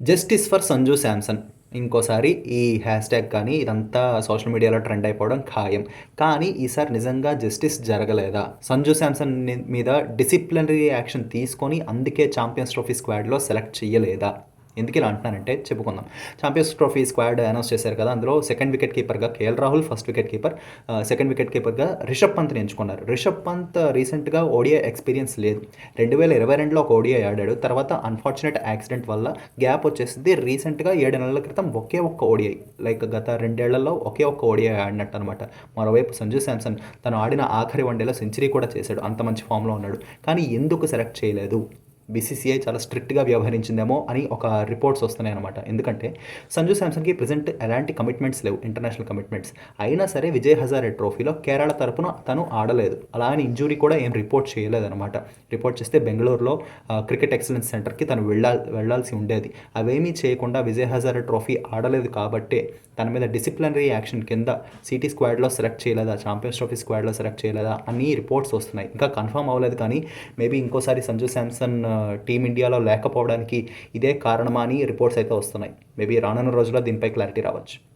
Justice for Sanju Samson ఇంకోసారి ఈ hash tag కానీ ఇదంతా సోషల్ మీడియాలో ట్రెండ్ అయిపోవడం ఖాయం. కానీ ఈసారి నిజంగా జస్టిస్ జరగలేదా? సంజు శాంసన్ మీద డిసిప్లినరీ యాక్షన్ తీసుకొని అందుకే ఛాంపియన్స్ ట్రోఫీ స్క్వాడ్లో సెలెక్ట్ చేయలేదా ఎందుకు ఇలా అంటున్నానంటే చెప్పుకుందాం. ఛాంపియన్స్ ట్రోఫీ స్క్వాడ్ అనౌన్స్ చేశారు కదా అందులో second wicket కీపర్గా KL Rahul first wicket keeper second wicket కీపర్గా Rishabh పంత్ని ఎంచుకున్నారు. రిషబ్ పంత్ రీసెంట్గా ఓడియా ఎక్స్పీరియన్స్ లేదు. రెండు వేల ఇరవై రెండులో ఒక ఓడియా ఆడాడు. తర్వాత అన్ఫార్చునేట్ యాక్సిడెంట్ వల్ల గ్యాప్ వచ్చేసింది. రీసెంట్గా ఏడు నెలల క్రితం ఒకే ఒక్క ఓడిఐ లైక్ గత రెండేళ్ళలో ఒకే ఒక్క ఓడిఐ ఆడినట్టు అనమాట మరోవైపు సంజు శాంసన్ తను ఆడిన ఆఖరి వన్డేలో సెంచరీ కూడా చేశాడు. అంత మంచి ఫామ్లో ఉన్నాడు. కానీ ఎందుకు సెలెక్ట్ చేయలేదు? బీసీసీఐ చాలా స్ట్రిక్ట్గా వ్యవహరించిందేమో అని ఒక రిపోర్ట్స్ వస్తున్నాయి అనమాట ఎందుకంటే సంజు శాంసన్కి ప్రజెంట్ ఎలాంటి కమిట్మెంట్స్ లేవు ఇంటర్నేషనల్ కమిట్మెంట్స్. అయినా సరే విజయ్ హజారే ట్రోఫీలో కేరళ తరపున తను ఆడలేదు. అలా అని ఇంజురీ కూడా ఏం రిపోర్ట్ చేయలేదన్నమాట. రిపోర్ట్ చేస్తే బెంగళూరులో క్రికెట్ ఎక్సలెన్స్ సెంటర్కి తను వెళ్ళా వెళ్ళాల్సి ఉండేది. అవేమీ చేయకుండా విజయ్ హజారే ట్రోఫీ ఆడలేదు కాబట్టే తన మీద డిసిప్లినరీ యాక్షన్ కింద సిటీ స్క్వాడ్లో సెలెక్ట్ చేయలేదా ఛాంపియన్స్ ట్రోఫీ స్క్వాడ్లో సెలెక్ట్ చేయలేదా అని రిపోర్ట్స్ వస్తున్నాయి. ఇంకా కన్ఫర్మ్ అవ్వలేదు కానీ మేబీ ఇంకోసారి సంజు శాంసన్ టీమిండియాలో లేకపోవడానికి ఇదే కారణమా అని రిపోర్ట్స్ అయితే వస్తున్నాయి. మేబీ రానున్న రోజుల్లో దీనిపై క్లారిటీ రావచ్చు.